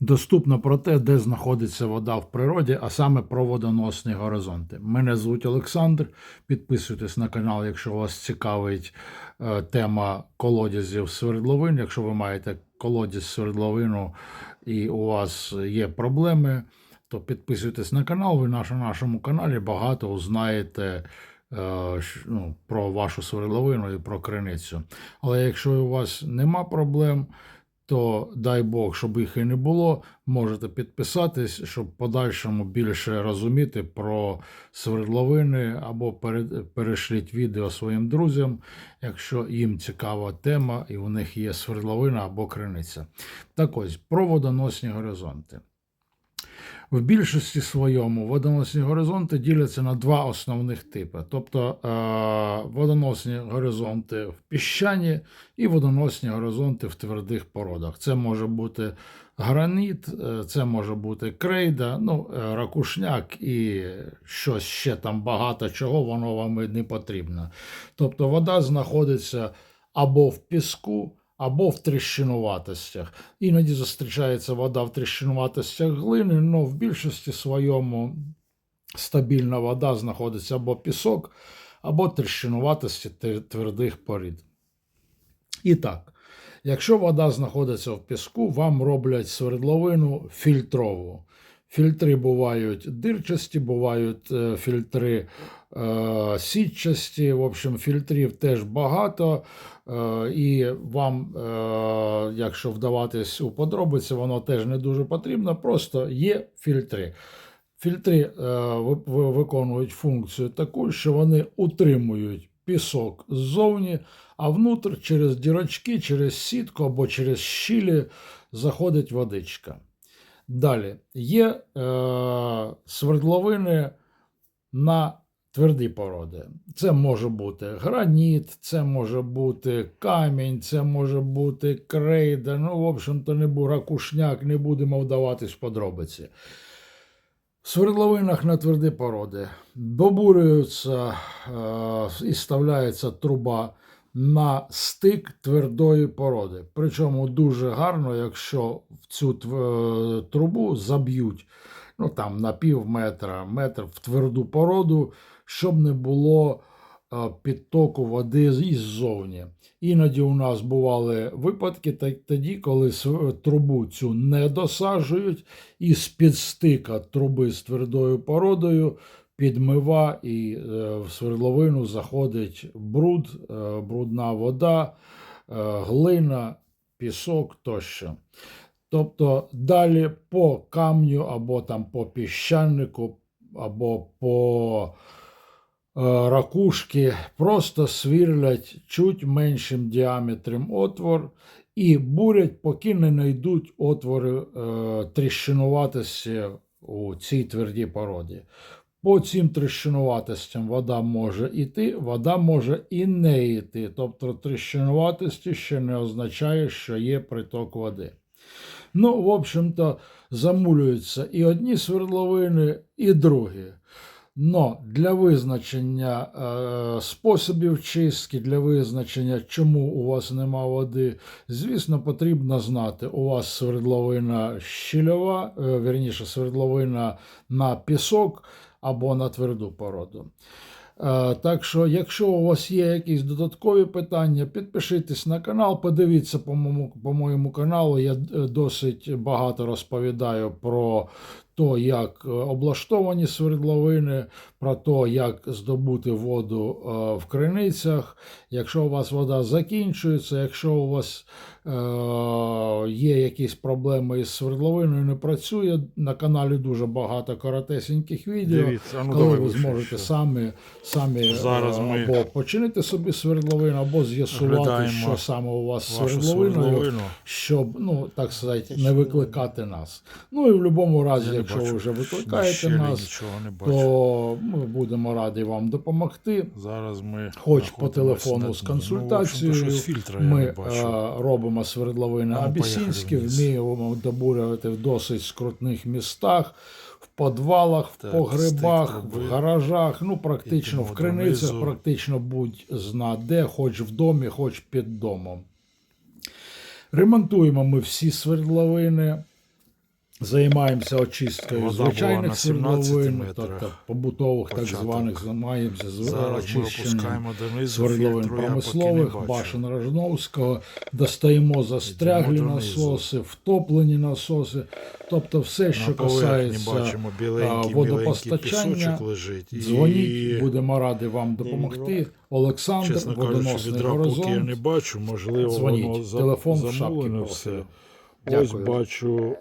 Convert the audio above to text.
Доступно про те, де знаходиться вода в природі, а саме про водоносні горизонти. Мене звуть Олександр. Підписуйтесь на канал, якщо вас цікавить е, тема колодязів свердловин. Якщо ви маєте колодязь свердловину і у вас є проблеми, то підписуйтесь на канал. Ви на нашому каналі багато узнаєте е, ну, про вашу свердловину і про криницю. Але якщо у вас нема проблем, то дай Бог, щоб їх і не було, можете підписатись, щоб подальшому більше розуміти про свердловини або пере- перешліть відео своїм друзям, якщо їм цікава тема і у них є свердловина або криниця. Так ось, про водоносні горизонти. В більшості своєму водоносні горизонти діляться на два основних типи: тобто е, водоносні горизонти в піщані і водоносні горизонти в твердих породах. Це може бути граніт, е, це може бути крейда, ну, е, ракушняк і щось ще там багато чого, воно вам і не потрібно. Тобто вода знаходиться або в піску, або в тріщинуватостях. Іноді зустрічається вода в тріщинуватостях глини, але в більшості своєму стабільна вода знаходиться або пісок, або тріщинуватості твердих порід. І так, якщо вода знаходиться в піску, вам роблять свердловину фільтрову. Фільтри бувають дирчасті, бувають е, фільтри е, сітчасті. В общем, фільтрів теж багато. Е, і вам, е, якщо вдаватись у подробиці, воно теж не дуже потрібно. Просто є фільтри. Фільтри ви- ви- виконують функцію таку, що вони утримують пісок ззовні, а внутрь через дірочки, через сітку або через щілі заходить водичка. Далі є е, свердловини на тверді породи. Це може бути граніт, це може бути камінь, це може бути крейда. Ну, в общем-то, не бу ракушняк, не будемо вдаватись в подробиці. В свердловинах на тверді породи добурюється е, і вставляється труба на стик твердої породи. Причому дуже гарно, якщо в цю е, трубу заб'ють ну, там, на пів метра, метр в тверду породу, щоб не було е, підтоку води іззовні. Іноді у нас бували випадки тоді, коли трубу цю не досаджують, і з-під стика труби з твердою породою підмива і е, в свердловину заходить бруд, е, брудна вода, е, глина, пісок тощо. Тобто далі по камню або там по піщанику, або по ракушки просто свірлять чуть меншим діаметром отвор і бурять, поки не знайдуть отвори тріщинуватості у цій твердій породі. По цим тріщинуватостям вода може йти, вода може і не йти. Тобто тріщинуватості ще не означає, що є приток води. Ну, в общем-то, замулюються і одні свердловини, і другі. Но для визначення е, способів чистки, для визначення, чому у вас нема води, звісно, потрібно знати, у вас свердловина щільова, е, вірніше, свердловина на пісок або на тверду породу. Е, Так що, якщо у вас є якісь додаткові питання, підпишитесь на канал, подивіться по моєму, по моєму каналу. Я е, досить багато розповідаю про те, як е, облаштовані свердловини, про те, як здобути воду е, в криницях. Якщо у вас вода закінчується, якщо у вас е, є якісь проблеми із свердловиною, не працює, на каналі дуже багато коротесеньких відео Дивіться, ну коли давай ви зможете ще. самі, самі Зараз е, ми або починити собі свердловину, або з'ясувати, що саме у вас з свердловиною, свердловину. щоб, ну, так сказати, не викликати нас. Ну і в будь-якому разі, Я якщо бачу. ви вже викликаєте нас, то ми будемо раді вам допомогти. Зараз ми Хоч по телефону з консультацією, Ну, в общем-то, щось фільтра ми е, робимо свердловини ну, абісінські, вміємо добурювати в досить скрутних містах, в подвалах, в Так, погребах, в гаражах, ну практично в криницях, практично будь-зна де, хоч в домі, хоч під домом. Ремонтуємо ми всі свердловини. Займаємося очисткою Вода звичайних на 17 свердловин, тобто побутових так Початок. званих займаємося з очищенням свердловин промислових, башен Рожновського, достаємо застряглі насоси, втоплені насоси, тобто все, що На касається біленький, водопостачання, лежить. Дзвоніть, і, будемо раді вам допомогти. Олександр, чесно кажучи, водоносний відра поки я не бачу, можливо, Дзвоніть. воно Телефон в шапці. Ось бачу